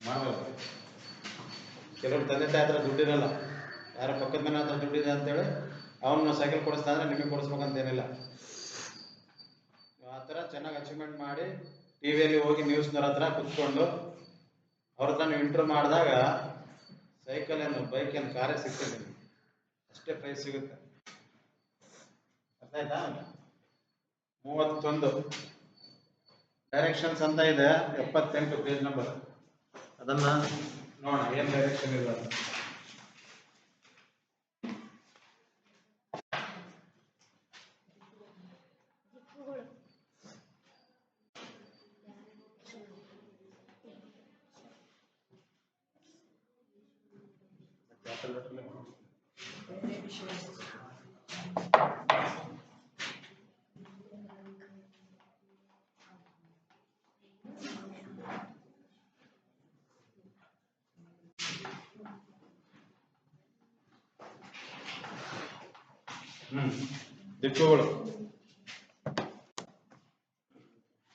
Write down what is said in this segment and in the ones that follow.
ಮಾಡಬೇಕು ಕೆಲವ್ರು ತಂದೆ ತಾಯಿ ಹತ್ರ ದುಡ್ಡಿರಲ್ಲ, ಯಾರ ಪಕ್ಕದ ಮನೆ ಹತ್ರ ದುಡ್ಡಿದೆ ಅಂತೇಳಿ ಅವನು ಸೈಕಲ್ ಕೊಡಿಸ್ತಾ ಅಂದ್ರೆ ನಿಮಗೆ ಕೊಡಿಸ್ಬೇಕಂತ ಏನಿಲ್ಲ ಆ ಥರ ಚೆನ್ನಾಗಿ ಅಚೀವ್ಮೆಂಟ್ ಮಾಡಿ ಟಿ ವಿಯಲ್ಲಿ ಹೋಗಿ ನ್ಯೂಸ್ನವ್ರ ಹತ್ರ ಕುತ್ಕೊಂಡು ಅವ್ರ ಹತ್ರ ನೀವು ಇಂಟ್ರ್ಯೂ ಮಾಡಿದಾಗ ಸೈಕಲ್ ಏನು ಬೈಕ್ ಏನು ಕಾರೇ ಸಿಗ್ತದೆ ಅಷ್ಟೇ ಪ್ರೈಸ್ ಸಿಗುತ್ತೆ. ಅರ್ಥ ಆಯ್ತಾ? ಮೂವತ್ತೊಂದು. ಡೈರೆಕ್ಷನ್ಸ್ ಅಂತ ಇದೆ, ಎಪ್ಪತ್ತೆಂಟು ಪೇಜ್ ನಂಬರ್ ಅದನ್ನ ನೋಡೋಣ ಏನು ಡೈರೆಕ್ಷನ್ ಇದೆ ಅಂತ. Capital ಹ್ಮ್. ದಿಕ್ಕುಗಳು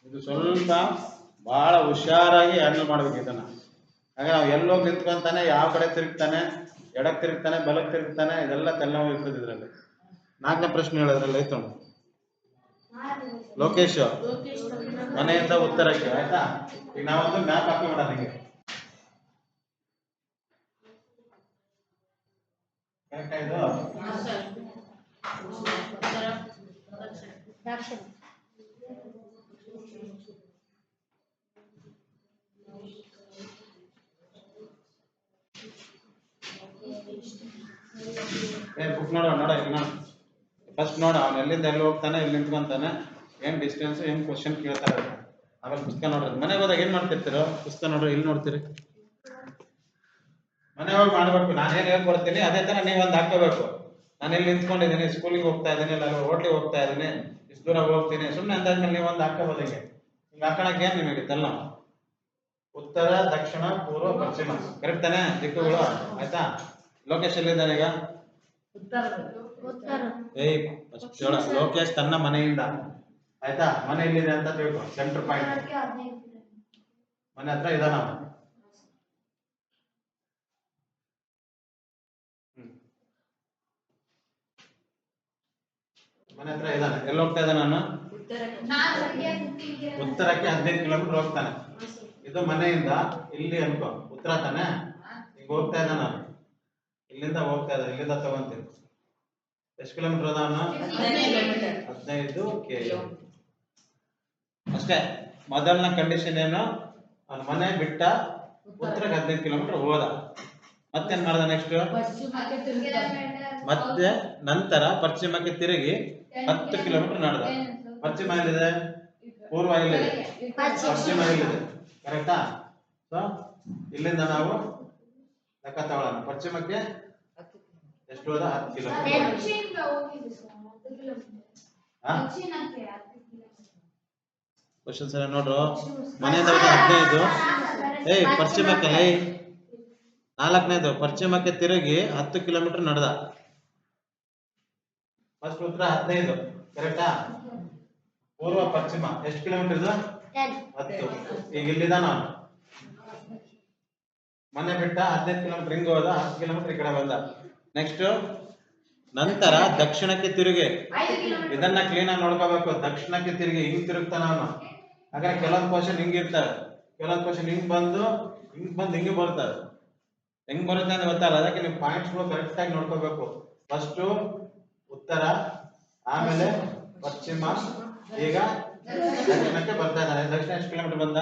ಇದು ಸ್ವಲ್ಪ ಬಹಳ ಹುಷಾರಾಗಿ ಹ್ಯಾಂಡಲ್ ಮಾಡ್ಬೇಕು ಇದನ್ನ. ಹಾಗೆ ನಾವು ಎಲ್ಲೋ ನಿಂತ್ಕೊಂತಾನೆ, ಯಾವ ಕಡೆ ತಿರುಗ್ತಾನೆ ಎಡಕ್ಕೆ ತಿರುಗ್ತಾನೆ ಬಲಕ್ಕೆ ತಿರುಗ್ತಾನೆ, ಇದೆಲ್ಲ ತಲೆನೋವು ಇರ್ತದೆ ಇದರಲ್ಲಿ. ನಾಲ್ಕನೇ ಪ್ರಶ್ನೆ ಹೇಳೋದ್ರಲ್ಲಿ ನೋಡಿ. ಲೋಕೇಶ್, ಮನೆಯಿಂದ ಉತ್ತರಕ್ಕೆ, ಆಯ್ತಾ? ಈಗ ನಾವೊಂದು ಮ್ಯಾಪ್ ಹಾಕಿ ಬಿಡ ನಿಮಗೆ ಕರೆಕ್ಟ್ ಇದು? ಏನ್ ಬುಕ್ ನೋಡ ನೋಡ ಫಸ್ಟ್ ನೋಡ, ಅವ್ನು ಎಲ್ಲಿಂದ ಎಲ್ಲಿ ಹೋಗ್ತಾನೆ, ಎಲ್ಲಿ ನಿಂತ್ಕೊಂತಾನೆ, ಏನ್ ಡಿಸ್ಟೆನ್ಸ್ ಏನ್ ಕ್ವಶನ್ ಕೇಳ್ತಾರೆ ಆಮೇಲೆ ಪುಸ್ತಕ ನೋಡ್ರಿ ಮನೆಗೆ ಹೋದಾಗ ಏನ್ ಮಾಡ್ತಿರ್ತೀರೋ, ಪುಸ್ತಕ ನೋಡ್ರಿ ಇಲ್ಲಿ ನೋಡ್ತೀರಿ. ಮನೆ ಹೋಗಿ ಮಾಡ್ಬೇಕು. ನಾನು ಏನು ಹೇಳ್ಕೊಡ್ತೀನಿ, ಅದೇ ತರ ನೀವು ಒಂದ್ ಹಾಕೋಬೇಕು ನಾನು ಇಲ್ಲಿ ನಿಂತ್ಕೊಂಡಿದ್ದೀನಿ ಸ್ಕೂಲಿಗೆ ಹೋಗ್ತಾ ಇದ್ದೀನಿ ಇಲ್ಲ ಹೋಟ್ಲಿಗೆ ಹೋಗ್ತಾ ಇದ್ದೀನಿ ಇಷ್ಟು ದೂರ ಹೋಗ್ತೀನಿ. ಸುಮ್ಮನೆ ಅಂದಾದ್ಮೇಲೆ ನೀವು ಒಂದು ಹಾಕೋಬೋದು ಹಿಂಗೆ. ಹಿಂಗೆ ಹಾಕೋಣಕ್ಕೆ ಏನ್ ನಿಮಗೆ ತಲ್ಲ ಉತ್ತರ ದಕ್ಷಿಣ ಪೂರ್ವ ಪಶ್ಚಿಮ. ಕರೆಕ್ಟ್ ತಾನೆ? ದಿಕ್ಕುಗಳು? ಆಯ್ತಾ? ಲೋಕೇಶ್ ಎಲ್ಲಿದ್ದಾನೆ ಈಗ? ಉತ್ತರ. ಏಯ್ ಹೇಳ ಲೋಕೇಶ್ ತನ್ನ ಮನೆಯಿಂದ. ಆಯ್ತಾ? ಮನೆ ಎಲ್ಲಿದೆ ಅಂತ ತಿಳ್ಕೊ. Centre point. ಮನೆ ಹತ್ರ ಇದಾನ ಅವನು ಹ್ಮ್. ಮನೆ ಹತ್ರ ಇದ್ದಾನೆ. ಎಲ್ಲಿ ಹೋಗ್ತಾ ಇದ್ದಾನೆ ನಾನು ಉತ್ತರಕ್ಕೆ ಹದಿನೈದು ಕಿಲೋಮೀಟರ್ ಹೋಗ್ತಾನೆ. ಇದು ಮನೆಯಿಂದ ಇಲ್ಲಿ ಅನ್ಕೋ. ಉತ್ತರ ತಾನೆ? ಈಗ ಹೋಗ್ತಾ ಇದ್ದಾನ ಇಲ್ಲಿಂದ ಹೋಗ್ತಾ ಇದ್ದಾನೆ. ಇಲ್ಲಿಂದ ತಗೊಂತೀನಿ. ಎಷ್ಟು ಕಿಲೋಮೀಟರ್ ಅದ ಹದಿನೈದು ಕೆ ಅಷ್ಟೇ. ಮೊದಲನ ಕಂಡೀಷನ್ ಏನು? ಅವ್ನ ಮನೆ ಬಿಟ್ಟ ಉತ್ತರಕ್ಕೆ ಹದಿನೈದು ಕಿಲೋಮೀಟರ್ ಹೋದ. ಮತ್ತೇನ್ ಮಾಡ್ದ ನೆಕ್ಸ್ಟ್ ಮತ್ತೆ ನಂತರ ಪಶ್ಚಿಮಕ್ಕೆ ತಿರುಗಿ ಹತ್ತು ಕಿಲೋಮೀಟರ್ ನಡೆದ. ಪಶ್ಚಿಮ ಎಲ್ಲಿದೆ? ಪೂರ್ವ ಎಲ್ಲಿದೆ? ಪಶ್ಚಿಮ ಎಲ್ಲಿದೆ? ಕರೆಕ್ಟಾ? ಸೊ ಇಲ್ಲಿಂದ ನಾವು ಲೆಕ್ಕ ತಗೊಳ್ಳೋಣ. ಪಶ್ಚಿಮಕ್ಕೆ ಎಷ್ಟು ಹೋದ? ಹತ್ತು ಕಿಲೋಮೀಟರ್. ದಕ್ಷಿಣಕ್ಕೆ ಹೋಗಿದ್ದು ಸರ್ ಕಿಲೋಮೀಟರ್. ಹಾ? ದಕ್ಷಿಣಕ್ಕೆ ಹತ್ತು ಕಿಲೋಮೀಟರ್. ಕ್ವಶನ್ ಸರಿ ನೋಡ್ರು ಮನೆಯಿಂದ ಹೋದ ಹದಿನೈದು. ಏಯ್ ಪಶ್ಚಿಮಕ್ಕೆ ನಾಲ್ಕನೇದು. ಪಶ್ಚಿಮಕ್ಕೆ ತಿರುಗಿ ಹತ್ತು ಕಿಲೋಮೀಟರ್ ನಡೆದ. ಫಸ್ಟ್ ಉತ್ತರ ಹದಿನೈದು ಕರೆಕ್ಟಾ ಪೂರ್ವ ಪಶ್ಚಿಮ ಎಷ್ಟು ಕಿಲೋಮೀಟರ್ ಇದು ಹತ್ತು. ಈಗ ಇಲ್ಲಿದ ನಾನು. ಮನೆ ಬಿಟ್ಟ ಹದಿನೈದು ಕಿಲೋಮೀಟರ್ ಹಿಂಗ್ ಹೋದ ಹತ್ತು ಕಿಲೋಮೀಟರ್ ಈ ಕಡೆ ಬಂದ. ನೆಕ್ಸ್ಟ್ ನಂತರ ದಕ್ಷಿಣಕ್ಕೆ ತಿರುಗಿ. ಇದನ್ನ ಕ್ಲೀನ್ ಆಗಿ ನೋಡ್ಕೋಬೇಕು. ದಕ್ಷಿಣಕ್ಕೆ ತಿರುಗಿ ಹಿಂಗ್ ತಿರುಗ್ತಾನ ನಾನು. ಹಾಗಾದ್ರೆ ಕೆಲವೊಂದು ಕ್ವಶನ್ ಹಿಂಗ್ ಇರ್ತಾರೆ ಕೆಲವೊಂದು ಕ್ವಶನ್ ಹಿಂಗ್ ಬಂದು ಹಿಂಗ್ ಬಂದು ಹಿಂಗೆ ಬರ್ತಾರೆ ಹೆಂಗ್ ಬರುತ್ತೆ ಅಂತ ಗೊತ್ತಲ್ಲ. ಅದಕ್ಕೆ ನೀವು ಪಾಯಿಂಟ್ಸ್ಗಳು ಕರೆಕ್ಟ್ ಆಗಿ ನೋಡ್ಕೋಬೇಕು. ಫಸ್ಟ್ ಉತ್ತರ ಆಮೇಲೆ ಪಶ್ಚಿಮ ಈಗ ದಕ್ಷಿಣಕ್ಕೆ ಬರ್ತಾ ಇದ್ದಾನೆ ದಕ್ಷಿಣ ಎಷ್ಟು ಕಿಲೋಮೀಟರ್ ಬಂದ?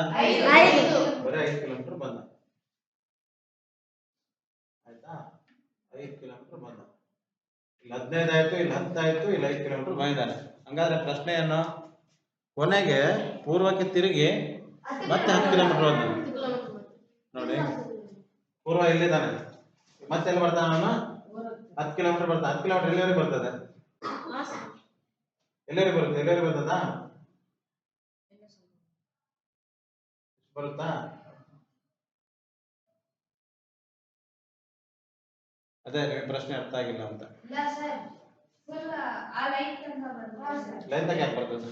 ಬರೀ ಐದು ಕಿಲೋಮೀಟರ್ ಬಂದ. ಆಯ್ತಾ? ಐದು ಕಿಲೋಮೀಟರ್ ಬಂದ. ಇಲ್ಲಿ ಹದಿನೈದು ಆಯ್ತು ಇಲ್ಲಿ ಹತ್ತಾಯ್ತು ಇಲ್ಲಿ ಐದು ಕಿಲೋಮೀಟರ್ ಬಂದಿದ್ದಾನೆ ಹಂಗಾದ್ರೆ ಪ್ರಶ್ನೆ ಏನು ಕೊನೆಗೆ ಪೂರ್ವಕ್ಕೆ ತಿರುಗಿ ಮತ್ತೆ ಹತ್ತು ಕಿಲೋಮೀಟರ್ ಬಂದ. ನೋಡಿ. ಪೂರ್ವ ಇಲ್ಲಿದ್ದಾನೆ. ಮತ್ತೆ ಎಲ್ಲಿ ಬರ್ತಾನೆ ಅವನು? ಹತ್ತು ಕಿಲೋಮೀಟರ್ ಬರ್ತದೆ ಹತ್ತು ಕಿಲೋಮೀಟರ್ ಎಲ್ಲಿವರೆಗೆ ಬರ್ತದೆ? ಎಲ್ಲರಿಗೆ ಬರುತ್ತೆ ಎಲ್ಲರಿಗೆ ಬರ್ತದ? ಬರುತ್ತಾ? ಅದೇ ನಿಮಗೆ ಪ್ರಶ್ನೆ ಅರ್ಥ ಆಗಿಲ್ಲ ಅಂತ. ಲೈನ್ ಯಾಕೆ ಬರ್ತದೆ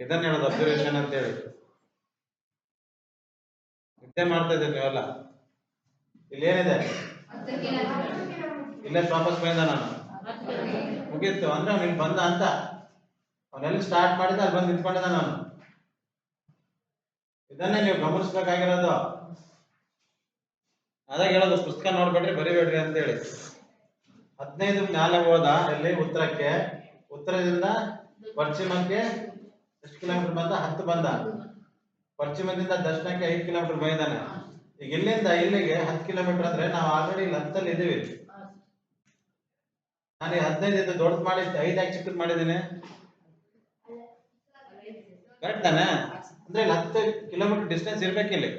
ಇದನ್ನ ಹೇಳೋದು ಅಬ್ಸರ್ವೇಷನ್ ಅಂತ ಹೇಳಿ ಇದೇ ಮಾಡ್ತಾ ಇದ್ದೀರಿ ನೀವೆಲ್ಲ. ಇಲ್ಲಿ ಏನಿದೆ ಇಲ್ಲೇ ವಾಪಸ್ ಬಂದ ನಾನು. ಮುಗೀತು. ಅಂದ್ರೆ ಅವ್ನು ಇಲ್ಲಿ ಬಂದ ಅಂತ. ಅವನೆಲ್ಲಿ ಸ್ಟಾರ್ಟ್ ಮಾಡಿದ ಅಲ್ಲಿ ಬಂದು ನಿಂತ್ಕೊಂಡಿದ್ದ ನಾನು. ಇದನ್ನೇ ನೀವು ಗಮನಿಸ್ಬೇಕಾಗಿರೋದು. ಅದಾಗ ಹೇಳೋದು, ಪುಸ್ತಕ ನೋಡ್ಬೇಡ್ರಿ, ಬರಿಬೇಡ್ರಿ ಅಂತ ಹೇಳಿ ಹದಿನೈದು ಮ್ಯಾಲೆ ಹೋದ ಎಲ್ಲಿ? ಉತ್ತರಕ್ಕೆ. ಉತ್ತರದಿಂದ ಪಶ್ಚಿಮಕ್ಕೆ ಎಷ್ಟು ಕಿಲೋಮೀಟರ್ ಬಂದ? ಹತ್ತು ಬಂದ. ಪಶ್ಚಿಮದಿಂದ ದಕ್ಷಿಣಕ್ಕೆ ಐದು ಕಿಲೋಮೀಟರ್ ಬಂದಿದ್ದಾನೆ. ಈಗ ಇಲ್ಲಿಂದ ಇಲ್ಲಿಗೆ ಹತ್ತು ಕಿಲೋಮೀಟರ್ ಅಂದ್ರೆ ನಾವು ಆಲ್ರೆಡಿ ಇಲ್ಲಿ ಹತ್ತಲ್ಲಿ ಇದೀವಿ ನಾನು ಹದಿನೈದು ದೊಡ್ಡದು ಮಾಡಿ ಐದು ಯಾಕೆ ಚಿಕ್ಕದ್ ಮಾಡಿದ್ದೀನಿ. ಕರೆಕ್ಟ್ ತಾನೆ? ಅಂದ್ರೆ ಇಲ್ಲಿ ಹತ್ತು ಕಿಲೋಮೀಟರ್ ಡಿಸ್ಟೆನ್ಸ್ ಇರ್ಬೇಕಿಲ್ಲಿ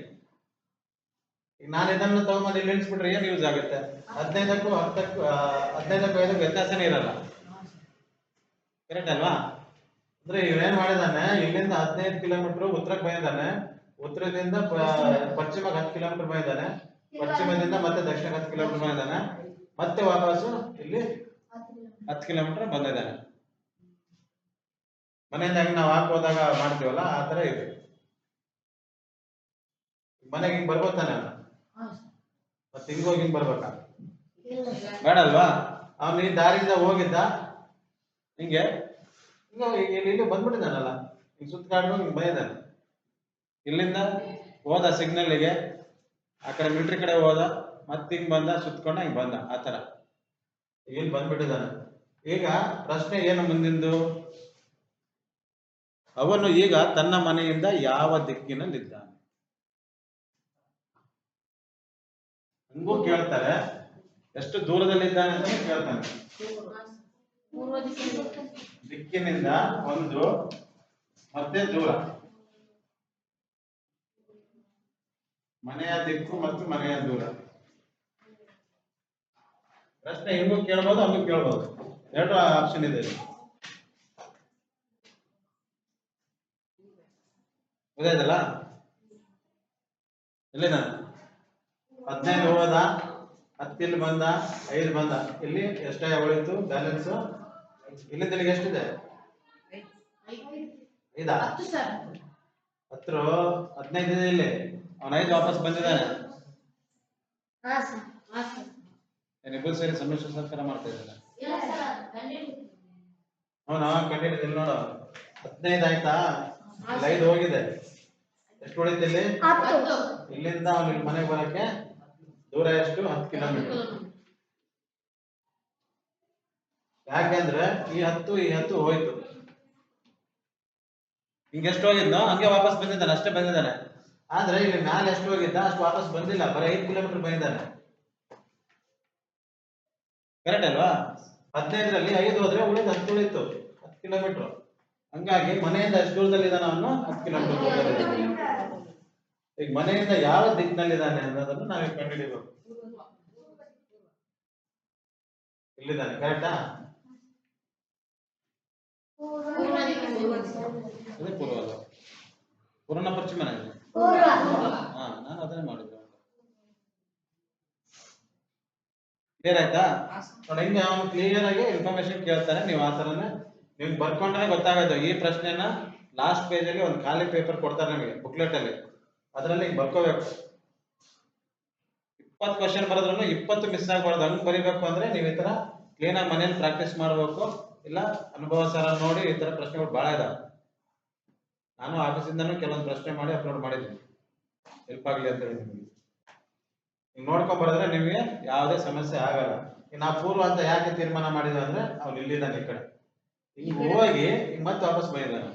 ಈಗ ನಾನು ಇದನ್ನು ತಗೊಂಬಂದು ಇಲ್ಲಿ ನಿಲ್ಸ್ಬಿಟ್ರೆ ಏನ್ ಯೂಸ್ ಆಗುತ್ತೆ? ಹದಿನೈದಕ್ಕೂ ಹತ್ತಕ್ಕೂ ಹದಿನೈದಕ್ಕೂ ಐದಕ್ಕೂ ವ್ಯತ್ಯಾಸನೇ ಇರಲ್ಲ. ಕರೆಕ್ಟ್ ಅಲ್ವಾ? ಅಂದ್ರೆ ಇವೇನ್ ಮಾಡಿದಾನೆ ಇಲ್ಲಿಂದ ಹದಿನೈದು ಕಿಲೋಮೀಟರ್ ಉತ್ತರಕ್ಕೆ ಬಂದಿದ್ದಾನೆ. ಉತ್ತರದಿಂದ ಪಶ್ಚಿಮಕ್ಕೆ ಹತ್ತು ಕಿಲೋಮೀಟರ್ ಬಂದಿದ್ದಾನೆ. ಪಶ್ಚಿಮದಿಂದ ಮತ್ತೆ ದಕ್ಷಿಣಕ್ಕೆ ಹತ್ತು ಕಿಲೋಮೀಟರ್ ಬಂದಿದ್ದಾನೆ. ಮತ್ತೆ ವಾಪಸ್ಸು ಇಲ್ಲಿ ಹತ್ತು ಕಿಲೋಮೀಟರ್ ಬಂದಿದ್ದಾನೆ. ಮನೆಯಿಂದ ಹೆಂಗ್ ನಾವು ಹಾಕೋದಾಗ ಮಾಡ್ತೀವಲ್ಲ, ಆ ತರ ಇದೆ. ಮನೆಗೆ ಹಿಂಗ್ ಬರ್ಬೋತಾನೆ? ಮತ್ತೆ ಹಿಂಗ್ ಹೋಗಿ ಹಿಂಗ್ ಬರ್ಬೇಕಾ? ಬೇಡಲ್ವಾ? ಅವನು ಈ ದಾರಿಯಿಂದ ಹೋಗಿದ್ದ. ಹಿಂಗೆ. ಹಿಂಗ ಇಲ್ಲಿ ಇಲ್ಲಿ ಬಂದ್ಬಿಟ್ಟಿದ್ದಾನಲ್ಲ. ಹಿಂಗ್ ಸುತ್ತಾಡ್ಕೊಂಡು ಹಿಂಗ್ ಬಂದಿದ್ದಾನೆ. ಇಲ್ಲಿಂದ ಹೋದ ಸಿಗ್ನಲ್ಗೆ ಆ ಕಡೆ ಮಿಲ್ಟ್ರಿ ಕಡೆ ಹೋದ ಮತ್ತೆ ಹಿಂಗ್ ಬಂದ ಸುತ್ಕೊಂಡ ಹಿಂಗ್ ಬಂದ ಆ ಥರ. ಇಲ್ಲಿ ಬಂದ್ಬಿಟ್ಟಿದ್ದಾನೆ. ಈಗ ಪ್ರಶ್ನೆ ಏನು ಮುಂದಿಂದು? ಅವನು ಈಗ ತನ್ನ ಮನೆಯಿಂದ ಯಾವ ದಿಕ್ಕಿನಲ್ಲಿದ್ದಾನೆ? ಹಂಗೂ ಕೇಳ್ತಾರೆ ಎಷ್ಟು ದೂರದಲ್ಲಿದ್ದಾನೆ ಅಂತ ಕೇಳ್ತಾನೆ. ದಿಕ್ಕಿನಿಂದ ಒಂದು ಮತ್ತೆ ದೂರ. ಮನೆಯ ದಿಕ್ಕು ಮತ್ತು ಮನೆಯ ದೂರ. ಪ್ರಶ್ನೆ ಹಿಂಗೂ ಕೇಳ್ಬೋದು, ಅಲ್ಲೂ ಕೇಳ್ಬೋದು. ಎರಡು ಆಪ್ಷನ್ ಇದೆ. ಗೊತ್ತಾಯ್ತಲ್ಲ ಇಲ್ಲಿ ನಾನು ಹದಿನೈದು ಹೋದ ಹತ್ತಿಲ್ಲಿ ಬಂದ, ಐದು ಬಂದ. ಇಲ್ಲಿ ಎಷ್ಟೇ ಉಳಿತು ಬ್ಯಾಲೆನ್ಸ್ ಇಲ್ಲಿಂದ ಇಲ್ಲಿಗೆ ಎಷ್ಟಿದೆ? ಐದಾ? ಹತ್ತು, ಹದಿನೈದು ಇದೆ ಇಲ್ಲಿ. ಅವನ ಐದು ವಾಪಸ್ ಬಂದಿದ್ದಾನೆ. ಹಾ ಸರ್ ಹಾ ಸರ್. ಏನಿಬ್ಬರು ಸೇರಿ ಸಮ್ಮಿಶ್ರ ಸರ್ಕಾರ ಮಾಡ್ತಾ ಖಂಡಿತ. ಅವನ ಕಂಡಿಡಿದಿಲ್ಲ ನೋಡು. ಹದಿನೈದು ಆಯ್ತಾ? ಲೈಟ್ ಹೋಗಿದೆ. ಎಷ್ಟು ಉಳಿತು ಇಲ್ಲಿ? ಇಲ್ಲಿಂದ ಅವನು ಇಲ್ಲಿ ಮನೆಗೆ ಬರಕ್ಕೆ ದೂರ ಎಷ್ಟು? ಹತ್ತು ಕಿಲೋಮೀಟರ್. ಯಾಕೆಂದ್ರೆ ಈ ಹತ್ತು ಈ ಹತ್ತು ಹೋಯ್ತು. ಹಿಂಗೆಷ್ಟು ಹೋಗಿದ್ನೋ ಹಂಗೆ ವಾಪಸ್ ಬಂದಿದ್ದಾನೆ ಅಷ್ಟೇ ಬಂದಿದ್ದಾನೆ. ಆದ್ರೆ ಇಲ್ಲಿ ಮ್ಯಾಲೆ ಎಷ್ಟು ಹೋಗಿದ್ದ ಅಷ್ಟು ವಾಪಸ್ ಬಂದಿಲ್ಲ ಬರೀ ಐದು ಕಿಲೋಮೀಟರ್ ಬಂದಿದ್ದಾನೆ ಕರೆಕ್ಟ್ ಅಲ್ವಾ? ಹದಿನೈದರಲ್ಲಿ ಐದು ಹೋದ್ರೆ ಉಳಿದ ಹತ್ತು ಉಳಿತು ಹತ್ತು ಕಿಲೋಮೀಟರ್ ಹಂಗಾಗಿ ಮನೆಯಿಂದ ಎಷ್ಟು ದೂರದಲ್ಲಿದ್ದಾನೆ ಅವನು? ಹತ್ತು ಕಿಲೋಮೀಟರ್ ಈಗ ಮನೆಯಿಂದ ಯಾವ ದಿಕ್ಕಿನಲ್ಲಿದ್ದಾನೆ ಅನ್ನೋದನ್ನು ನಾವೀಗ ಕಂಡುಹಿಡಿಬೇಕು. ಇಲ್ಲಿದ್ದಾನೆ ಕರೆಕ್ಟಾ ಪೂರ್ವ ಪೂರ್ವದ. ಪೂರ್ಣ ಪಶ್ಚಿಮನ ಇದು ಹಾ, ನಾನು ಅದನ್ನೇ ನೋಡಿ ಹಿಂಗೆ ಅವನು ಕ್ಲಿಯರ್ ಆಗಿ ಇನ್ಫಾರ್ಮೇಶನ್ ಕೇಳ್ತಾನೆ. ನೀವು ಆ ಥರನೇ ನಿಮ್ಗೆ ಬರ್ಕೊಂಡ್ರೆ ಗೊತ್ತಾಗೋದು. ಈ ಪ್ರಶ್ನೆನ ಲಾಸ್ಟ್ ಪೇಜಲ್ಲಿ ಒಂದು ಖಾಲಿ ಪೇಪರ್ ಕೊಡ್ತಾರೆ ನಿಮಗೆ ಬುಕ್ಲೆಟ್ ಅಲ್ಲಿ. ಅದರಲ್ಲಿ ಹಿಂಗೆ ಬರ್ಕೋಬೇಕು. ಇಪ್ಪತ್ತು ಕ್ವಶನ್ ಬರೋದ್ರೂ ಇಪ್ಪತ್ತು ಮಿಸ್ ಆಗ್ಬಾರ್ದು. ಹಂಗೆ ಬರೀಬೇಕು ಅಂದ್ರೆ ನೀವು ಈ ಥರ ಕ್ಲೀನಾಗಿ ಮನೇಲಿ ಪ್ರಾಕ್ಟೀಸ್ ಮಾಡಬೇಕು. ಇಲ್ಲ, ಅನುಭವ ಸರ ನೋಡಿ ಈ ಥರ ಪ್ರಶ್ನೆಗಳು ಭಾಳ ಇದಾವೆ. ನಾನು ಆಫೀಸಿಂದನೂ ಕೆಲವೊಂದು ಪ್ರಶ್ನೆ ಮಾಡಿ ಅಪ್ಲೋಡ್ ಮಾಡಿದ್ದೀನಿ. ಹೆಲ್ಪ್ ಆಗಲಿ ಅಂತ ಹೇಳಿ ನಿಮಗೆ. ನೋಡ್ಕೊಂಡ್ ಬರೋದ್ರೆ ನಿಮಗೆ ಯಾವುದೇ ಸಮಸ್ಯೆ ಆಗಲ್ಲ. ನಾವು ಪೂರ್ವ ಅಂತ ಯಾಕೆ ತೀರ್ಮಾನ ಮಾಡಿದ್ರು ಅಂದ್ರೆ ಅವ್ನು ಇಲ್ಲಿದ್ದಾನೆ ಈ ಕಡೆ. ಹಿಂಗ್ ಹೋಗಿ ಹಿಂಗ್ ಮತ್ತೆ ವಾಪಸ್ ಬಂದಿದ್ದಾನೆ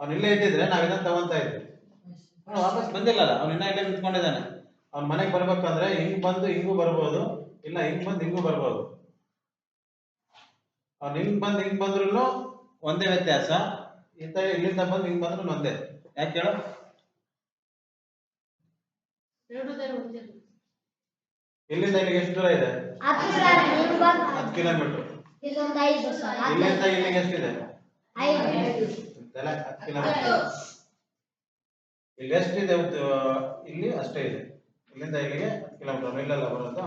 ಅವ್ನು ಇಲ್ಲೇ ಇದ್ದಿದ್ರೆ ನಾವ್ ಇದನ್ನ ತಗೊಂತಾ ಇದ್ವಿ. ಅವ್ನು ವಾಪಸ್ ಬಂದಿಲ್ಲಲ್ಲ ಅವ್ನು ಇನ್ನ ಇಲ್ಲೇ ನಿಂತ್ಕೊಂಡಿದ್ದಾನೆ. ಅವ್ನ ಮನೆಗೆ ಬರ್ಬೇಕಂದ್ರೆ ಹಿಂಗ್ ಬಂದು ಹಿಂಗೂ ಬರ್ಬೋದು ಇಲ್ಲ ಹಿಂಗ್ ಬಂದು ಹಿಂಗೂ ಬರ್ಬೋದು. ಅವ್ನು ಹಿಂಗ್ ಬಂದು ಹಿಂಗ್ ಬಂದ್ರು ಒಂದೇ ವ್ಯತ್ಯಾಸ. ಇಂತ ಇಲ್ಲಿಂದ ಬಂದು ಹಿಂಗ್ ಬಂದ್ರು ಒಂದೇ. ಯಾಕೆ ಹೇಳು ಇಲ್ಲಿಂದ ಇಲ್ಲಿಗೆ ಎಷ್ಟು ದೂರ ಇದೆ? ಹತ್ತು ಕಿಲೋಮೀಟರ್. ಇಲ್ಲೊಂದು ಇಲ್ಲಿಗೆ ಎಷ್ಟಿದೆ? ಹತ್ತು ಕಿಲೋಮೀಟರ್. ಇಲ್ಲಿ ಎಷ್ಟಿದೆ ಇಲ್ಲಿ ಅಷ್ಟೇ ಇದೆ. ಇಲ್ಲಿಂದ ಇಲ್ಲಿಗೆ ಹತ್ತು ಕಿಲೋಮೀಟರ್. ಇಲ್ಲೆಲ್ಲ ಬರೋದು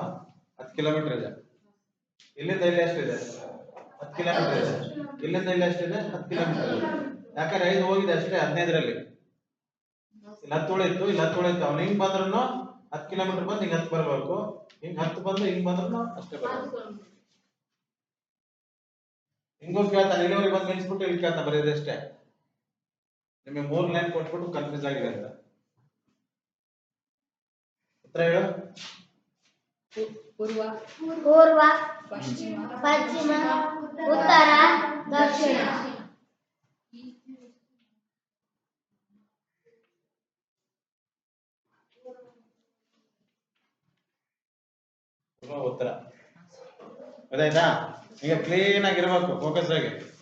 ಹತ್ತು ಕಿಲೋಮೀಟರ್ ಇದೆ. ಇಲ್ಲಿಂದ ಇಲ್ಲಿ ಎಷ್ಟಿದೆ? ಹತ್ತು ಕಿಲೋಮೀಟರ್ ಇದೆ. ಇಲ್ಲಿಂದ ಇಲ್ಲಿ ಇದೆ, ಹತ್ತು ಕಿಲೋಮೀಟರ್ ಯಾಕಂದ್ರೆ ಐದು ಹೋಗಿದೆ ಅಷ್ಟೇ, ಹದಿನೈದರಲ್ಲಿ. ಇಲ್ಲಿ ಹತ್ತು ಉಳಿತು ಇಲ್ಲಿ ಹತ್ತು ಉಳಿತು ಅವ್ನು ಹಿಂಗ್ ಬಂದ್ರು ಹತ್ತು ಕಿಲೋಮೀಟರ್ ಬಂದು ಹಿಂಗ್ ಹತ್ತು ಬರ್ಬೇಕು. ಹಿಂಗ್ ಹತ್ತು ಬಂದು ಹಿಂಗ್ ಬಂದ್ರು ಅಷ್ಟೇ ಬರ್ಬೇಕು. ಹಿಂಗೂ ಕೇಳ್ತಾನೆ, ಇಲ್ಲಿವರೆಗೆ ಬಂದು ನಿಲ್ಸ್ಬಿಟ್ಟು ಇಲ್ಲಿ ಕೇಳ್ತಾ ಬರೀ ಅಷ್ಟೇ. ನಿಮಗೆ ಮೂರ್ ಲೈನ್ ಕೊಟ್ಬಿಟ್ಟು ಕನ್ಫ್ಯೂಸ್ ಆಗಿದೆ ಅಂತ. ಉತ್ತರ ಹೇಳು. ಪೂರ್ವ ಪೂರ್ವ ಪಶ್ಚಿಮ ಪಶ್ಚಿಮ ಉತ್ತರ ದಕ್ಷಿಣ. ಪೂರ್ವ ಉತ್ತರ. ಗೊತ್ತಾಯ್ತಾ ಈಗ ಕ್ಲೀನ್ ಆಗಿರ್ಬೇಕು ಫೋಕಸ್ ಆಗಿ.